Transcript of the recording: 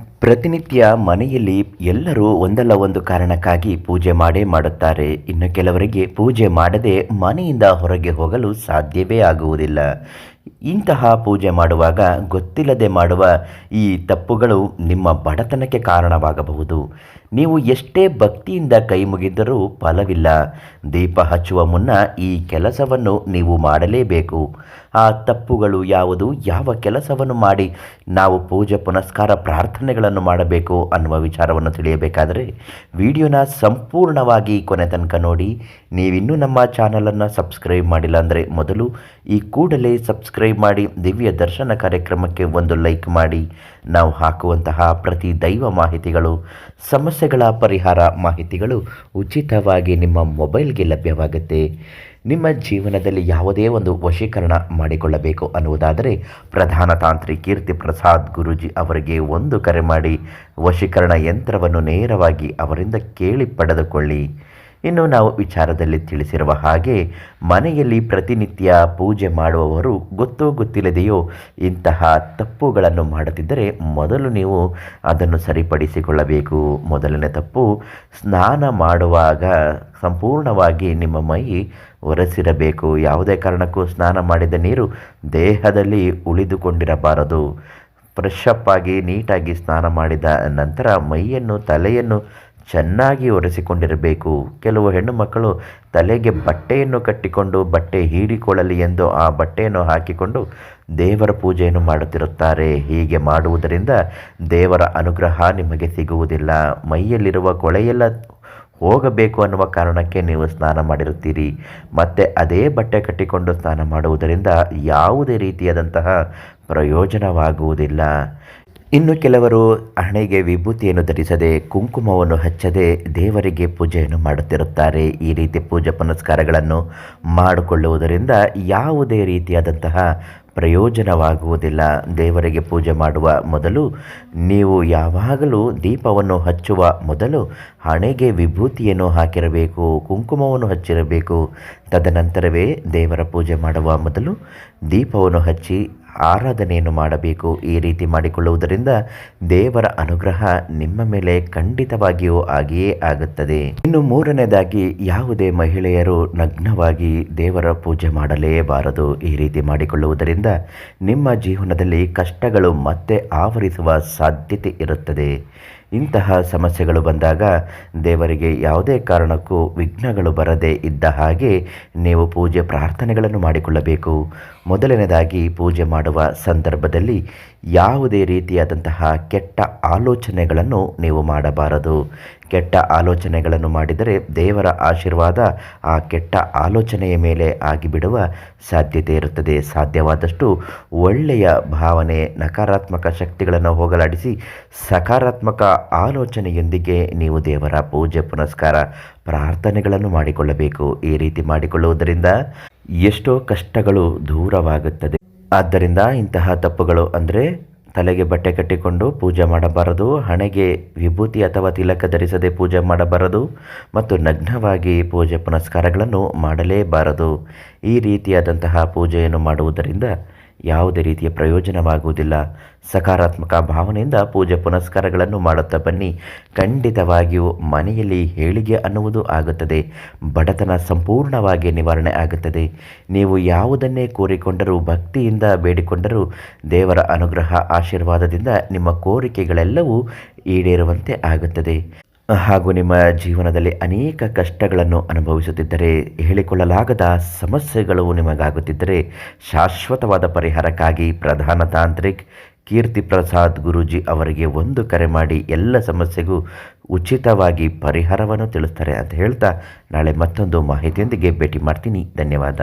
ಪ್ರತಿನಿತ್ಯ ಮನೆಯಲ್ಲಿ ಎಲ್ಲರೂ ಒಂದಲ್ಲ ಒಂದು ಕಾರಣಕ್ಕಾಗಿ ಪೂಜೆ ಮಾಡೇ ಮಾಡುತ್ತಾರೆ. ಇನ್ನು ಕೆಲವರಿಗೆ ಪೂಜೆ ಮಾಡದೆ ಮನೆಯಿಂದ ಹೊರಗೆ ಹೋಗಲು ಸಾಧ್ಯವೇ ಆಗುವುದಿಲ್ಲ. ಇಂತಹ ಪೂಜೆ ಮಾಡುವಾಗ ಗೊತ್ತಿಲ್ಲದೆ ಮಾಡುವ ಈ ತಪ್ಪುಗಳು ನಿಮ್ಮ ಬಡತನಕ್ಕೆ ಕಾರಣವಾಗಬಹುದು. ನೀವು ಎಷ್ಟೇ ಭಕ್ತಿಯಿಂದ ಕೈ ಮುಗಿದರೂ ಫಲವಿಲ್ಲ. ದೀಪ ಹಚ್ಚುವ ಮುನ್ನ ಈ ಕೆಲಸವನ್ನು ನೀವು ಮಾಡಲೇಬೇಕು. ಆ ತಪ್ಪುಗಳು ಯಾವುದು? ಯಾವ ಕೆಲಸವನ್ನು ಮಾಡಿ? ನಾವು ಪೂಜೆ, ಪುನಸ್ಕಾರ, ಪ್ರಾರ್ಥನೆಗಳನ್ನು ಮಾಡಬೇಕು ಅನ್ನುವ ವಿಚಾರವನ್ನು ತಿಳಿಯಬೇಕಾದರೆ ವಿಡಿಯೋನ ಸಂಪೂರ್ಣವಾಗಿ ಕೊನೆ ತನಕ ನೋಡಿ. ನೀವಿನ್ನೂ ನಮ್ಮ ಚಾನಲನ್ನು ಸಬ್ಸ್ಕ್ರೈಬ್ ಮಾಡಿಲ್ಲ ಅಂದರೆ ಮೊದಲು ಈ ಕೂಡಲೇ ಸಬ್ಸ್ಕ್ರೈಬ್ ಮಾಡಿ, ದಿವ್ಯ ದರ್ಶನ ಕಾರ್ಯಕ್ರಮಕ್ಕೆ ಒಂದು ಲೈಕ್ ಮಾಡಿ. ನಾವು ಹಾಕುವಂತಹ ಪ್ರತಿ ದೈವ ಮಾಹಿತಿಗಳು ಸಮಸ್ಯೆಗಳ ಪರಿಹಾರ ಮಾಹಿತಿಗಳು ಉಚಿತವಾಗಿ ನಿಮ್ಮ ಮೊಬೈಲ್ಗೆ ಲಭ್ಯವಾಗುತ್ತೆ. ನಿಮ್ಮ ಜೀವನದಲ್ಲಿ ಯಾವುದೇ ಒಂದು ವಶೀಕರಣ ಮಾಡಿಕೊಳ್ಳಬೇಕು ಅನ್ನುವುದಾದರೆ ಪ್ರಧಾನ ತಾಂತ್ರಿ ಕೀರ್ತಿ ಪ್ರಸಾದ್ ಗುರುಜಿ ಅವರಿಗೆ ಒಂದು ಕರೆ ಮಾಡಿ ವಶೀಕರಣ ಯಂತ್ರವನ್ನು ನೇರವಾಗಿ ಅವರಿಂದ ಕೇಳಿ ಪಡೆದುಕೊಳ್ಳಿ. ಇನ್ನು ನಾವು ವಿಚಾರದಲ್ಲಿ ತಿಳಿಸಿರುವ ಹಾಗೆ ಮನೆಯಲ್ಲಿ ಪ್ರತಿನಿತ್ಯ ಪೂಜೆ ಮಾಡುವವರು ಗೊತ್ತೋ ಗೊತ್ತಿಲ್ಲದೆಯೋ ಇಂತಹ ತಪ್ಪುಗಳನ್ನು ಮಾಡುತ್ತಿದ್ದರೆ ಮೊದಲು ನೀವು ಅದನ್ನು ಸರಿಪಡಿಸಿಕೊಳ್ಳಬೇಕು. ಮೊದಲನೇ ತಪ್ಪು, ಸ್ನಾನ ಮಾಡುವಾಗ ಸಂಪೂರ್ಣವಾಗಿ ನಿಮ್ಮ ಮೈ ಒರೆಸಿರಬೇಕು. ಯಾವುದೇ ಕಾರಣಕ್ಕೂ ಸ್ನಾನ ಮಾಡಿದ ನೀರು ದೇಹದಲ್ಲಿ ಉಳಿದುಕೊಂಡಿರಬಾರದು. ಫ್ರೆಶ್ ಅಪ್ ಆಗಿ ನೀಟಾಗಿ ಸ್ನಾನ ಮಾಡಿದ ನಂತರ ಮೈಯನ್ನು, ತಲೆಯನ್ನು ಚೆನ್ನಾಗಿ ಒರೆಸಿಕೊಂಡಿರಬೇಕು. ಕೆಲವು ಹೆಣ್ಣು ಮಕ್ಕಳು ತಲೆಗೆ ಬಟ್ಟೆಯನ್ನು ಕಟ್ಟಿಕೊಂಡು ಬಟ್ಟೆ ಹೀರಿಕೊಳ್ಳಲಿ ಎಂದು ಆ ಬಟ್ಟೆಯನ್ನು ಹಾಕಿಕೊಂಡು ದೇವರ ಪೂಜೆಯನ್ನು ಮಾಡುತ್ತಿರುತ್ತಾರೆ. ಹೀಗೆ ಮಾಡುವುದರಿಂದ ದೇವರ ಅನುಗ್ರಹ ನಿಮಗೆ ಸಿಗುವುದಿಲ್ಲ. ಮೈಯಲ್ಲಿರುವ ಕೊಳೆಯೆಲ್ಲ ಹೋಗಬೇಕು ಅನ್ನುವ ಕಾರಣಕ್ಕೆ ನೀವು ಸ್ನಾನ ಮಾಡಿರುತ್ತೀರಿ. ಮತ್ತು ಅದೇ ಬಟ್ಟೆ ಕಟ್ಟಿಕೊಂಡು ಸ್ನಾನ ಮಾಡುವುದರಿಂದ ಯಾವುದೇ ರೀತಿಯಾದಂತಹ ಪ್ರಯೋಜನವಾಗುವುದಿಲ್ಲ. ಇನ್ನು ಕೆಲವರು ಹಣೆಗೆ ವಿಭೂತಿಯನ್ನು ಧರಿಸದೆ, ಕುಂಕುಮವನ್ನು ಹಚ್ಚದೆ ದೇವರಿಗೆ ಪೂಜೆಯನ್ನು ಮಾಡುತ್ತಿರುತ್ತಾರೆ. ಈ ರೀತಿ ಪೂಜಾ ಪುನಸ್ಕಾರಗಳನ್ನು ಮಾಡಿಕೊಳ್ಳುವುದರಿಂದ ಯಾವುದೇ ರೀತಿಯಾದಂತಹ ಪ್ರಯೋಜನವಾಗುವುದಿಲ್ಲ. ದೇವರಿಗೆ ಪೂಜೆ ಮಾಡುವ ಮೊದಲು ನೀವು ಯಾವಾಗಲೂ ದೀಪವನ್ನು ಹಚ್ಚುವ ಮೊದಲು ಹಣೆಗೆ ವಿಭೂತಿಯನ್ನು ಹಾಕಿರಬೇಕು, ಕುಂಕುಮವನ್ನು ಹಚ್ಚಿರಬೇಕು. ತದನಂತರವೇ ದೇವರ ಪೂಜೆ ಮಾಡುವ ಮೊದಲು ದೀಪವನ್ನು ಹಚ್ಚಿ ಆರಾಧನೆಯನ್ನು ಮಾಡಬೇಕು. ಈ ರೀತಿ ಮಾಡಿಕೊಳ್ಳುವುದರಿಂದ ದೇವರ ಅನುಗ್ರಹ ನಿಮ್ಮ ಮೇಲೆ ಖಂಡಿತವಾಗಿಯೂ ಆಗಿಯೇ ಆಗುತ್ತದೆ. ಇನ್ನು ಮೂರನೇದಾಗಿ, ಯಾವುದೇ ಮಹಿಳೆಯರು ನಗ್ನವಾಗಿ ದೇವರ ಪೂಜೆ ಮಾಡಲೇಬಾರದು. ಈ ರೀತಿ ಮಾಡಿಕೊಳ್ಳುವುದರಿಂದ ನಿಮ್ಮ ಜೀವನದಲ್ಲಿ ಕಷ್ಟಗಳು ಮತ್ತೆ ಆವರಿಸುವ ಸಾಧ್ಯತೆ ಇರುತ್ತದೆ. ಇಂತಹ ಸಮಸ್ಯೆಗಳು ಬಂದಾಗ ದೇವರಿಗೆ ಯಾವುದೇ ಕಾರಣಕ್ಕೂ ವಿಘ್ನಗಳು ಬರದೇ ಇದ್ದ ಹಾಗೆ ನೀವು ಪೂಜೆ ಪ್ರಾರ್ಥನೆಗಳನ್ನು ಮಾಡಿಕೊಳ್ಳಬೇಕು. ಮೊದಲನೇದಾಗಿ ಪೂಜೆ ಮಾಡುವ ಸಂದರ್ಭದಲ್ಲಿ ಯಾವುದೇ ರೀತಿಯಾದಂತಹ ಕೆಟ್ಟ ಆಲೋಚನೆಗಳನ್ನು ನೀವು ಮಾಡಬಾರದು. ಕೆಟ್ಟ ಆಲೋಚನೆಗಳನ್ನು ಮಾಡಿದರೆ ದೇವರ ಆಶೀರ್ವಾದ ಆ ಕೆಟ್ಟ ಆಲೋಚನೆಯ ಮೇಲೆ ಆಗಿಬಿಡುವ ಸಾಧ್ಯತೆ ಇರುತ್ತದೆ. ಸಾಧ್ಯವಾದಷ್ಟು ಒಳ್ಳೆಯ ಭಾವನೆ, ನಕಾರಾತ್ಮಕ ಶಕ್ತಿಗಳನ್ನು ಹೋಗಲಾಡಿಸಿ ಸಕಾರಾತ್ಮಕ ಆಲೋಚನೆಯೊಂದಿಗೆ ನೀವು ದೇವರ ಪೂಜೆ, ಪುನಸ್ಕಾರ, ಪ್ರಾರ್ಥನೆಗಳನ್ನು ಮಾಡಿಕೊಳ್ಳಬೇಕು. ಈ ರೀತಿ ಮಾಡಿಕೊಳ್ಳುವುದರಿಂದ ಎಷ್ಟೋ ಕಷ್ಟಗಳು ದೂರವಾಗುತ್ತದೆ. ಆದ್ದರಿಂದ ಇಂತಹ ತಪ್ಪುಗಳು ಅಂದರೆ ತಲೆಗೆ ಬಟ್ಟೆ ಕಟ್ಟಿಕೊಂಡು ಪೂಜೆ ಮಾಡಬಾರದು, ಹಣೆಗೆ ವಿಭೂತಿ ಅಥವಾ ತಿಲಕ ಧರಿಸದೆ ಪೂಜೆ ಮಾಡಬಾರದು ಮತ್ತು ನಗ್ನವಾಗಿ ಪೂಜೆ, ಪುನಸ್ಕಾರಗಳನ್ನು ಮಾಡಲೇಬಾರದು. ಈ ರೀತಿಯಾದಂತಹ ಪೂಜೆಯನ್ನು ಮಾಡುವುದರಿಂದ ಯಾವುದೇ ರೀತಿಯ ಪ್ರಯೋಜನವಾಗುವುದಿಲ್ಲ. ಸಕಾರಾತ್ಮಕ ಭಾವನೆಯಿಂದ ಪೂಜೆ ಪುನಸ್ಕಾರಗಳನ್ನು ಮಾಡುತ್ತಾ ಬನ್ನಿ. ಖಂಡಿತವಾಗಿಯೂ ಮನೆಯಲ್ಲಿ ಹೇಳಿಗೆ ಅನ್ನುವುದು ಆಗುತ್ತದೆ. ಬಡತನ ಸಂಪೂರ್ಣವಾಗಿ ನಿವಾರಣೆ ಆಗುತ್ತದೆ. ನೀವು ಯಾವುದನ್ನೇ ಕೋರಿಕೊಂಡರೂ, ಭಕ್ತಿಯಿಂದ ಬೇಡಿಕೊಂಡರೂ ದೇವರ ಅನುಗ್ರಹ ಆಶೀರ್ವಾದದಿಂದ ನಿಮ್ಮ ಕೋರಿಕೆಗಳೆಲ್ಲವೂ ಈಡೇರುವಂತೆ ಆಗುತ್ತದೆ. ಹಾಗೂ ನಿಮ್ಮ ಜೀವನದಲ್ಲಿ ಅನೇಕ ಕಷ್ಟಗಳನ್ನು ಅನುಭವಿಸುತ್ತಿದ್ದರೆ, ಹೇಳಿಕೊಳ್ಳಲಾಗದ ಸಮಸ್ಯೆಗಳು ನಿಮಗಾಗುತ್ತಿದ್ದರೆ, ಶಾಶ್ವತವಾದ ಪರಿಹಾರಕ್ಕಾಗಿ ಪ್ರಧಾನ ತಾಂತ್ರಿಕ್ ಕೀರ್ತಿ ಪ್ರಸಾದ್ ಗುರೂಜಿ ಅವರಿಗೆ ಒಂದು ಕರೆ ಮಾಡಿ ಎಲ್ಲ ಸಮಸ್ಯೆಗೂ ಉಚಿತವಾಗಿ ಪರಿಹಾರವನ್ನು ತಿಳಿಸ್ತಾರೆ ಅಂತ ಹೇಳ್ತಾ ನಾಳೆ ಮತ್ತೊಂದು ಮಾಹಿತಿಯೊಂದಿಗೆ ಭೇಟಿ ಮಾಡ್ತೀನಿ. ಧನ್ಯವಾದ.